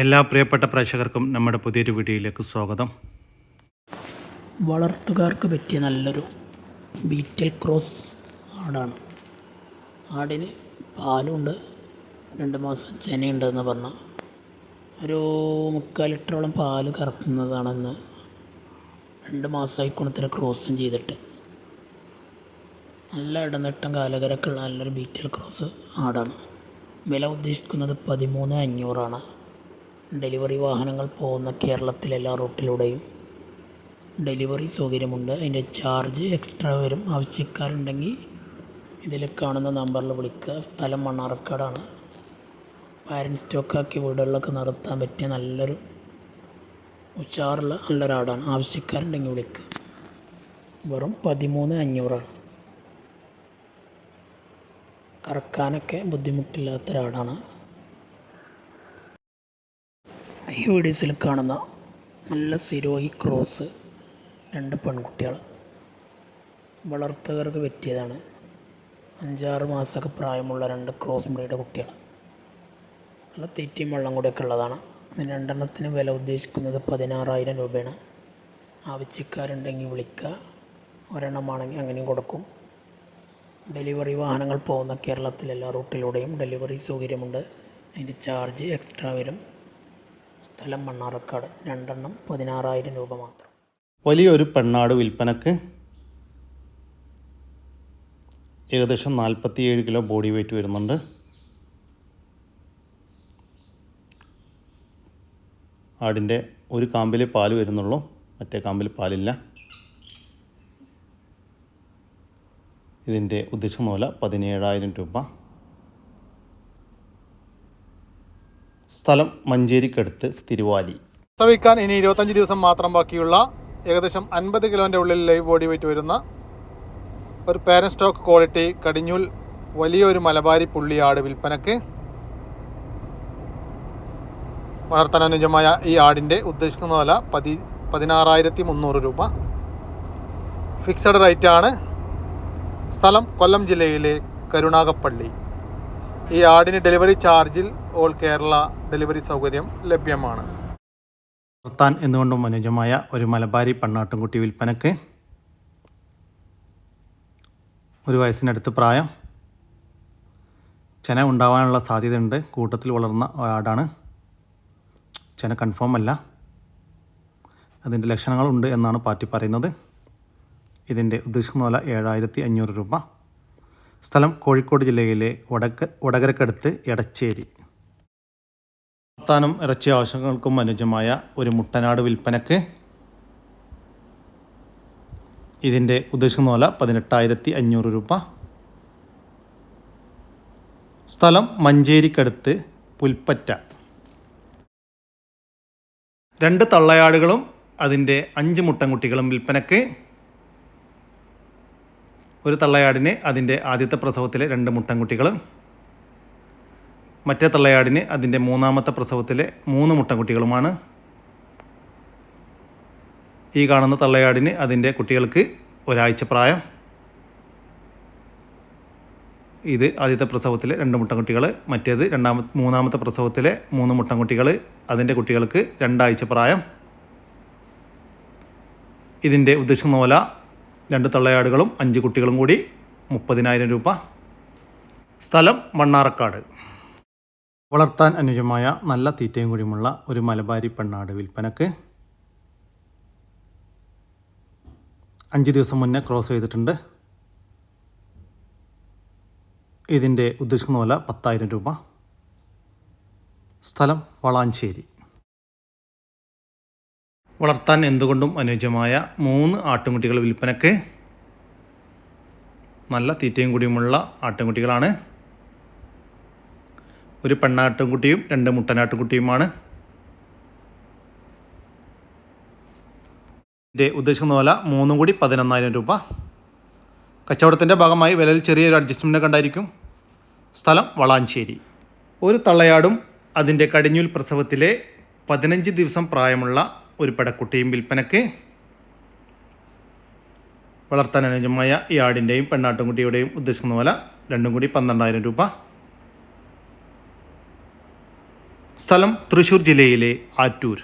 എല്ലാ പ്രിയപ്പെട്ട പ്രേക്ഷകർക്കും നമ്മുടെ പുതിയൊരു വീഡിയോയിലേക്ക് സ്വാഗതം. വളർത്തുകാർക്ക് പറ്റിയ നല്ലൊരു ബീറ്റൽ ക്രോസ് ആടാണ്. ആടിന് പാലുണ്ട് രണ്ട് മാസം ചെനയുണ്ടെന്ന് പറഞ്ഞ ഒരു മുക്കാൽ ലിറ്ററോളം പാൽ കറക്കുന്നതാണെന്ന് രണ്ട് മാസമായി കുണത്തിന് ക്രോസും ചെയ്തിട്ട്. നല്ല ഇടനീട്ടം കാലകരക്കുള്ള നല്ലൊരു ബീറ്റൽ ക്രോസ് ആടാണ്. വില ഉദ്ദേശിക്കുന്നത് പതിമൂന്ന് അഞ്ഞൂറാണ്. ഡെലിവറി വാഹനങ്ങൾ പോകുന്ന കേരളത്തിലെ എല്ലാ റൂട്ടിലൂടെയും ഡെലിവറി സൗകര്യമുണ്ട്. അതിന്റെ ചാർജ് എക്സ്ട്രാ വരും. ആവശ്യക്കാരുണ്ടെങ്കിൽ ഇതിൽ കാണുന്ന നമ്പറിൽ വിളിക്കുക. സ്ഥലം മണ്ണാർക്കാടാണ്. പാരൻ സ്റ്റോക്കാക്കി വീടുകളിലൊക്കെ നടത്താൻ പറ്റിയ നല്ലൊരു ഉച്ചാറുള്ള നല്ലൊരാടാണ്. ആവശ്യക്കാരുണ്ടെങ്കിൽ വിളിക്കുക. വെറും പതിമൂന്ന് അഞ്ഞൂറാണ്. കറക്കാനൊക്കെ ബുദ്ധിമുട്ടില്ലാത്ത ഒരാടാണ് ഈ വീഡിയോസിൽ കാണുന്ന നല്ല സിരോഹി ക്രോസ് രണ്ട് പെൺകുട്ടികൾ. വളർത്തകർക്ക് പറ്റിയതാണ്. അഞ്ചാറ് മാസമൊക്കെ പ്രായമുള്ള രണ്ട് ക്രോസ് ബ്രീഡ് കുട്ടികൾ. നല്ല തീറ്റയും വെള്ളം കൂടെയൊക്കെ ഉള്ളതാണ്. രണ്ടെണ്ണത്തിന് വില ഉദ്ദേശിക്കുന്നത് പതിനാറായിരം രൂപയാണ്. ആവശ്യക്കാരുണ്ടെങ്കിൽ വിളിക്കുക. ഒരെണ്ണമാണെങ്കിൽ അങ്ങനെയും കൊടുക്കും. ഡെലിവറി വാഹനങ്ങൾ പോകുന്ന കേരളത്തിലെല്ലാ റൂട്ടിലൂടെയും ഡെലിവറി സൗകര്യമുണ്ട്. അതിന്റെ ചാർജ് എക്സ്ട്രാ വരും. സ്ഥലം മണ്ണാറക്കാട് രണ്ടെണ്ണം പതിനാറായിരം രൂപ മാത്രം. വലിയൊരു പെണ്ണാട് വിൽപ്പനക്ക് ഏകദേശം നാൽപ്പത്തിയേഴ് കിലോ ബോഡി വെയിറ്റ് വരുന്നുണ്ട്. ആടിന്റെ ഒരു കാമ്പിൽ പാൽ വരുന്നുള്ളൂ. മറ്റേ കാമ്പിൽ പാലില്ല. ഇതിന്റെ ഉദ്ദേശ മൂല പതിനേഴായിരം രൂപ. സ്ഥലം മഞ്ചേരിക്കടുത്ത് തിരുവാലി. പ്രസവിക്കാൻ ഇനി ഇരുപത്തഞ്ച് ദിവസം മാത്രം ബാക്കിയുള്ള ഏകദേശം അൻപത് കിലോന്റെ ഉള്ളിൽ ലൈവ് ബോഡി വെയിറ്റ് വരുന്ന ഒരു പാരൻ സ്റ്റോക്ക് ക്വാളിറ്റി കടിഞ്ഞൂൽ വലിയൊരു മലബാരി പുള്ളിയാട് വിൽപ്പനക്ക് വളർത്താൻ അനുജമായ ഈ ആടിന്റെ ഉദ്ദേശിക്കുന്ന വില പതി പതിനാറായിരത്തി മുന്നൂറ് രൂപ ഫിക്സഡ് റേറ്റാണ് സ്ഥലം കൊല്ലം ജില്ലയിലെ കരുണാകപ്പള്ളി. ഈ ആടിന് ഡെലിവറി ചാർജിൽ ഓൾ കേരള ഡെലിവറി സൗകര്യം ലഭ്യമാണ്. വളർത്താൻ എന്നുകൊണ്ടും അനുജമായ ഒരു മലബാരി പണ്ണാട്ടുംകുട്ടി വിൽപ്പനക്ക് ഒരു വയസ്സിനടുത്ത് പ്രായം. ചെന ഉണ്ടാവാനുള്ള സാധ്യതയുണ്ട്. കൂട്ടത്തിൽ വളർന്ന ആടാണ് ചെന കൺഫേം അല്ല. അതിന്റെ ലക്ഷണങ്ങളുണ്ട് എന്നാണ് പാർട്ടി പറയുന്നത്. ഇതിന്റെ ഉദ്ദേശിക്കുന്ന വില ഏഴായിരത്തി അഞ്ഞൂറ് രൂപ. സ്ഥലം കോഴിക്കോട് ജില്ലയിലെ വടക്ക് വടകരക്കടുത്ത് എടച്ചേരി. വർത്താനം ഇറച്ചി ആവശ്യങ്ങൾക്കും അനുജമായ ഒരു മുട്ടനാട് വിൽപ്പനക്ക് ഇതിന്റെ ഉദ്ദേശിക്കുന്ന വില പതിനെട്ടായിരത്തി അഞ്ഞൂറ് രൂപ. സ്ഥലം മഞ്ചേരിക്കടുത്ത് പുൽപ്പറ്റ. രണ്ട് തള്ളയാടുകളും അതിന്റെ അഞ്ച് മുട്ടൻകുട്ടികളും വിൽപ്പനക്ക് ഒരു തള്ളയാടിന് അതിന്റെ ആദ്യത്തെ പ്രസവത്തിലെ രണ്ട് മുട്ടൻകുട്ടികൾ മറ്റേ തള്ളയാടിന് അതിന്റെ മൂന്നാമത്തെ പ്രസവത്തിലെ മൂന്ന് മുട്ടൻകുട്ടികളുമാണ്. ഈ കാണുന്ന തള്ളയാടിന് അതിന്റെ കുട്ടികൾക്ക് ഒരാഴ്ച പ്രായം. ഇത് ആദ്യത്തെ പ്രസവത്തിലെ രണ്ട് മുട്ടൻകുട്ടികൾ മറ്റേത് രണ്ടാമത്തെ മൂന്നാമത്തെ പ്രസവത്തിലെ മൂന്ന് മുട്ടൻകുട്ടികൾ അതിന്റെ കുട്ടികൾക്ക് രണ്ടാഴ്ച പ്രായം. ഇതിന്റെ ഉദ്ദേശം പോലെ രണ്ട് തള്ളയാടുകളും അഞ്ച് കുട്ടികളും കൂടി മുപ്പതിനായിരം രൂപ. സ്ഥലം മണ്ണാറക്കാട് വളർത്താൻ അനുയോജ്യമായ നല്ല തീറ്റയും കൂടിയുമുള്ള ഒരു മലബാരി പെണ്ണാട് വിൽപ്പനക്ക് അഞ്ച് ദിവസം മുന്നേ ക്രോസ് ചെയ്തിട്ടുണ്ട്. ഇതിന്റെ ഉദ്ദേശിക്കുന്ന പോലെ പത്തായിരം രൂപ. സ്ഥലം വളാഞ്ചേരി. വളർത്താൻ എന്തുകൊണ്ടും അനുയോജ്യമായ മൂന്ന് ആട്ടുംകുട്ടികൾ വിൽപ്പനക്ക് നല്ല തീറ്റയും കൂടിയുമുള്ള ആട്ടുംകുട്ടികളാണ്. ഒരു പെണ്ണാട്ടുംകുട്ടിയും രണ്ട് മുട്ടനാട്ടുംകുട്ടിയുമാണ്. ഇതിന്റെ ഉദ്ദേശിക്കുന്ന വില മൂന്നും കൂടി പതിനൊന്നായിരം രൂപ. കച്ചവടത്തിന്റെ ഭാഗമായി വിലയിൽ ചെറിയൊരു അഡ്ജസ്റ്റ്മെന്റ് കണ്ടായിരിക്കും സ്ഥലം വളാഞ്ചേരി. ഒരു തള്ളയാടും അതിന്റെ കടിഞ്ഞൂൽ പ്രസവത്തിലെ പതിനഞ്ച് ദിവസം പ്രായമുള്ള ഒരു പെടക്കുട്ടിയും വിൽപ്പനക്ക് വളർത്താൻ അനുയോജ്യമായ ഈ ആടിന്റെയും പെണ്ണാട്ടുംകുട്ടിയുടെയും ഉദ്ദേശിക്കുന്ന പോലെ രണ്ടും കൂടി പന്ത്രണ്ടായിരം രൂപ. സ്ഥലം തൃശ്ശൂർ ജില്ലയിലെ ആറ്റൂർ.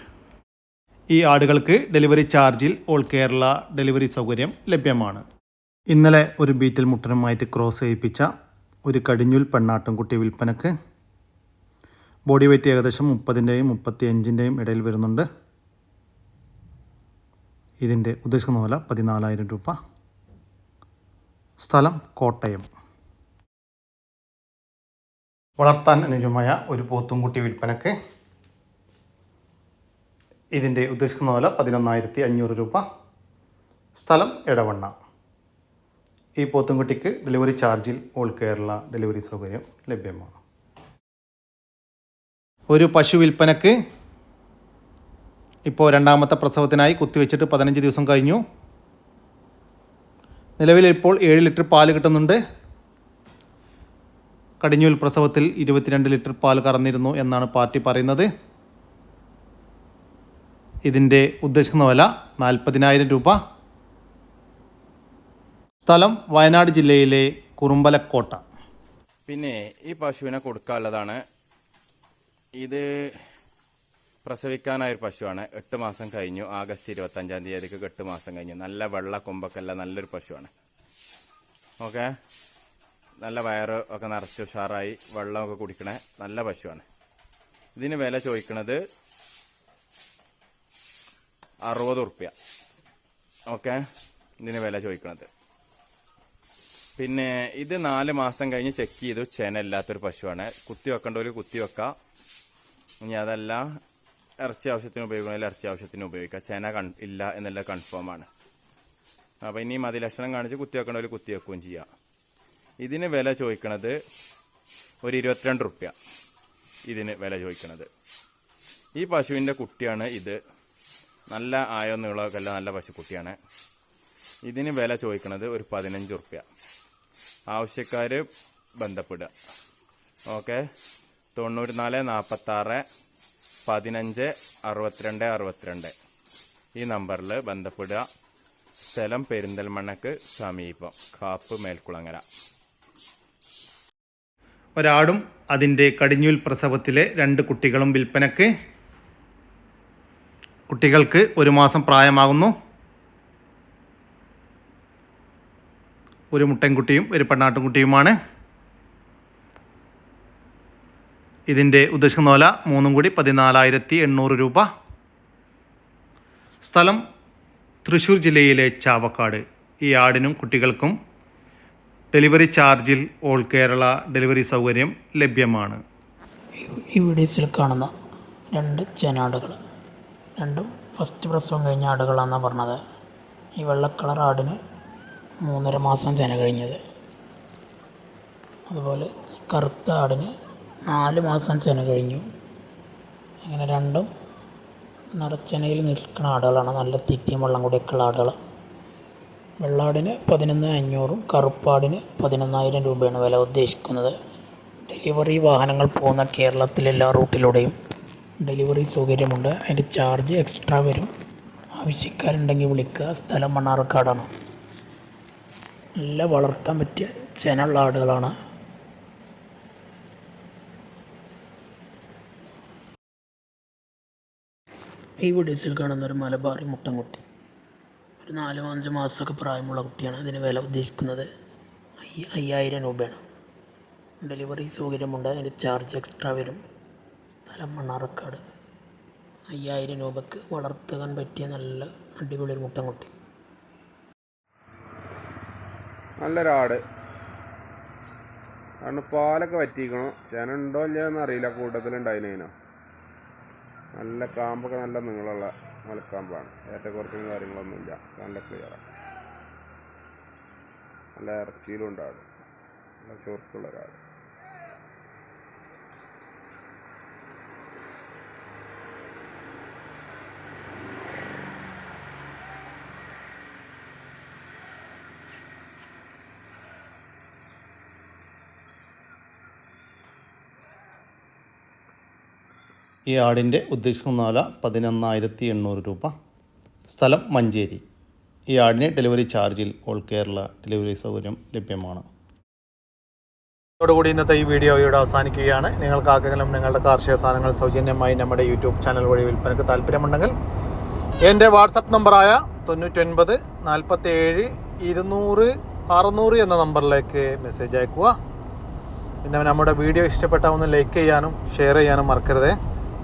ഈ ആടുകൾക്ക് ഡെലിവറി ചാർജിൽ ഓൾ കേരള ഡെലിവറി സൗകര്യം ലഭ്യമാണ്. ഇന്നലെ ഒരു ബീറ്റിൽ മുട്ടനുമായിട്ട് ക്രോസ് ചെയ്യിപ്പിച്ച ഒരു കടിഞ്ഞുൽ പെണ്ണാട്ടുംകുട്ടി വിൽപ്പനക്ക് ബോഡി വെയ്റ്റ് ഏകദേശം മുപ്പതിന്റെയും മുപ്പത്തി അഞ്ചിന്റെയും ഇടയിൽ വരുന്നുണ്ട്. ഇതിന്റെ ഉദ്ദേശിക്കുന്ന വില പതിനാലായിരം രൂപ. സ്ഥലം കോട്ടയം. വളർത്താൻ അനുജമായ ഒരു പോത്തുംകുട്ടി വിൽപ്പനക്ക് ഇതിന്റെ ഉദ്ദേശിക്കുന്ന വില പതിനൊന്നായിരത്തി അഞ്ഞൂറ് രൂപ. സ്ഥലം ഇടവണ്ണ ഈ പോത്തുംകുട്ടിക്ക് ഡെലിവറി ചാർജിൽ ഓൾ കേരള ഡെലിവറി സൗകര്യം ലഭ്യമാണ്. ഒരു പശു വിൽപ്പനക്ക് ഇപ്പോൾ രണ്ടാമത്തെ പ്രസവത്തിനായി കുത്തിവെച്ചിട്ട് പതിനഞ്ച് ദിവസം കഴിഞ്ഞു. നിലവിൽ ഇപ്പോൾ ഏഴ് ലിറ്റർ പാൽ കിട്ടുന്നുണ്ട്. കടിഞ്ഞൂൽ പ്രസവത്തിൽ ഇരുപത്തിരണ്ട് ലിറ്റർ പാൽ കറന്നിരുന്നു എന്നാണ് പാർട്ടി പറയുന്നത്. ഇതിന്റെ ഉദ്ദേശിക്കുന്ന വില നാൽപ്പതിനായിരം രൂപ. സ്ഥലം വയനാട് ജില്ലയിലെ കുറുമ്പലക്കോട്ട. പിന്നെ ഈ പശുവിനെ കൊടുക്കാനുള്ളതാണ്. ഇത് പ്രസവിക്കാനായ ഒരു പശുവാണ്. എട്ട് മാസം കഴിഞ്ഞു. ആഗസ്റ്റ് ഇരുപത്തഞ്ചാം തീയതിക്ക് എട്ട് മാസം കഴിഞ്ഞു. നല്ല വെള്ള കൊമ്പക്കല്ല നല്ലൊരു പശുവാണ്. ഓക്കെ? നല്ല വയറ് ഒക്കെ നിറച്ച് ഉഷാറായി വെള്ളമൊക്കെ കുടിക്കണ നല്ല പശുവാണ്. ഇതിന് വില ചോദിക്കണത് അറുപത് ഉറുപ്യ ഓക്കെ? ഇതിന് വില ചോദിക്കണത്. പിന്നെ ഇത് നാല് മാസം കഴിഞ്ഞ് ചെക്ക് ചെയ്തു. ചെനല്ലാത്തൊരു പശുവാണ്. കുത്തി വെക്കേണ്ട ഒരു കുത്തി വെക്കാം. ഇനി അതല്ല ഇറച്ചി ആവശ്യത്തിന് ഉപയോഗിക്കണമെങ്കിൽ ഇറച്ചി ആവശ്യത്തിന് ഉപയോഗിക്കാം. ചേന കൺ ഇല്ല എന്നുള്ള കൺഫേമാണ് അപ്പോൾ ഇനി മതി ലക്ഷണം കാണിച്ച് കുത്തി വെക്കേണ്ട ഒരു കുത്തി വെക്കുകയും ചെയ്യാം. ഇതിന് വില ചോദിക്കണത് ഒരു ഇരുപത്തിരണ്ട് റുപ്യ. ഇതിന് വില ചോദിക്കണത്. ഈ പശുവിന്റെ കുട്ടിയാണ് ഇത്. നല്ല ആയോ നല്ല നല്ല പശുക്കുട്ടിയാണ് ഇതിന് വില ചോദിക്കണത് ഒരു പതിനഞ്ച് റുപ്യ. ആവശ്യക്കാർ ബന്ധപ്പെടുക. ഓക്കെ? തൊണ്ണൂറ്റി നാല് നാൽപ്പത്താറ് പതിനഞ്ച് അറുപത്തിരണ്ട് അറുപത്തിരണ്ട്. ഈ നമ്പറിൽ ബന്ധപ്പെടുക. സ്ഥലം പെരിന്തൽമണ്ണക്ക് സമീപം കാപ്പ് മേൽക്കുളങ്ങര. ഒരാടും അതിന്റെ കടിഞ്ഞൂൽ പ്രസവത്തിലെ രണ്ട് കുട്ടികളും വിൽപ്പനക്ക് കുട്ടികൾക്ക് ഒരു മാസം പ്രായമാകുന്നു. ഒരു മുട്ടൻകുട്ടിയും ഒരു പെണ്ണാട്ടുംകുട്ടിയുമാണ്. ഇതിന്റെ ഉദ്ദേശിക്കുന്ന വില മൂന്നും കൂടി പതിനാലായിരത്തി എണ്ണൂറ് രൂപ. സ്ഥലം തൃശ്ശൂർ ജില്ലയിലെ ചാവക്കാട്. ഈ ആടിനും കുട്ടികൾക്കും ഡെലിവറി ചാർജിൽ ഓൾ കേരള ഡെലിവറി സൗകര്യം ലഭ്യമാണ്. ഈ- വീഡിയോസിൽ കാണുന്ന രണ്ട് ചെനാടുകൾ രണ്ടും ഫസ്റ്റ് പ്രസവം കഴിഞ്ഞ ആടുകളാണെന്നാണ് പറഞ്ഞത്. ഈ വെള്ള കളർ ആടിന് മൂന്നര മാസം ചെന കഴിഞ്ഞത് അതുപോലെ കറുത്ത ആടിന് നാല് മാസം ചെന കഴിഞ്ഞു. അങ്ങനെ രണ്ടും നിറച്ചെനയിൽ നിൽക്കുന്ന ആടുകളാണ്. നല്ല തീറ്റയും വെള്ളം കൂടിയൊക്കെ ഉള്ള ആടുകൾ വെള്ളാടിന് പതിനൊന്ന് അഞ്ഞൂറും കറുപ്പാടിന് പതിനൊന്നായിരം രൂപയാണ് വില ഉദ്ദേശിക്കുന്നത്. ഡെലിവറി വാഹനങ്ങൾ പോകുന്ന കേരളത്തിലെ എല്ലാ റൂട്ടിലൂടെയും ഡെലിവറി സൗകര്യമുണ്ട്. അതിന്റെ ചാർജ് എക്സ്ട്രാ വരും. ആവശ്യക്കാരുണ്ടെങ്കിൽ വിളിക്കുക. സ്ഥലം മണ്ണാർക്കാടാണ്. നല്ല വളർത്താൻ പറ്റിയ ചെനുള്ള ആടുകളാണ്. ഈ വീഡിയോസിൽ കാണുന്ന ഒരു മലബാറി മുട്ടൻകുട്ടി. ഒരു നാലും അഞ്ച് മാസമൊക്കെ പ്രായമുള്ള കുട്ടിയാണ്. ഇതിന് വില ഉദ്ദേശിക്കുന്നത് അയ്യ- അയ്യായിരം രൂപയാണ്. ഡെലിവറി സൗകര്യമുണ്ട്. അതിന്റെ ചാർജ് എക്സ്ട്രാ വരും. സ്ഥലം മണ്ണാറക്കാട് അയ്യായിരം രൂപക്ക് വളർത്താൻ പറ്റിയ നല്ല അടിപൊളി ഒരു മുട്ടൻകുട്ടി. നല്ലൊരാട്. കാരണം പാലൊക്കെ വറ്റിക്കണം? ചേനുണ്ടോ ഉണ്ടോ എന്നറിയില്ല അറിയില്ല കൂട്ടത്തിലുണ്ടായിനോ നല്ല കാമ്പൊക്കെ നല്ല നീളമുള്ള മലക്കാമ്പാണ്. ഏറ്റക്കുറച്ചും കാര്യങ്ങളൊന്നുമില്ല. നല്ല ക്ലിയറാണ് നല്ല ഇറച്ചിയിലും ഉണ്ടാകും. നല്ല ചൊറുക്കുള്ള ഒരാട് ഈ ആടിന്റെ ഉദ്ദേശിക്കുന്ന വില പതിനൊന്നായിരത്തി എണ്ണൂറ് രൂപ. സ്ഥലം മഞ്ചേരി. ഈ ആടിന് ഡെലിവറി ചാർജിൽ ഓൾ കേരള ഡെലിവറി സൗകര്യം ലഭ്യമാണ്. ഇതോടുകൂടി ഇന്നത്തെ ഈ വീഡിയോ ഇവിടെ അവസാനിക്കുകയാണ്. നിങ്ങൾക്ക് ആർക്കെങ്കിലും നിങ്ങളുടെ കാർഷിക സാധനങ്ങൾ സൗജന്യമായി നമ്മുടെ യൂട്യൂബ് ചാനൽ വഴി വിൽപ്പനയ്ക്ക് താല്പര്യമുണ്ടെങ്കിൽ എന്റെ വാട്സപ്പ് നമ്പറായ തൊണ്ണൂറ്റൊൻപത് നാൽപ്പത്തി ഏഴ് ഇരുന്നൂറ് അറുന്നൂറ് എന്ന നമ്പറിലേക്ക് മെസ്സേജ് അയക്കുക. പിന്നെ നമ്മുടെ വീഡിയോ ഇഷ്ടപ്പെട്ടാൽ ഒന്ന് ലൈക്ക് ചെയ്യാനും ഷെയർ ചെയ്യാനും മറക്കരുതേ.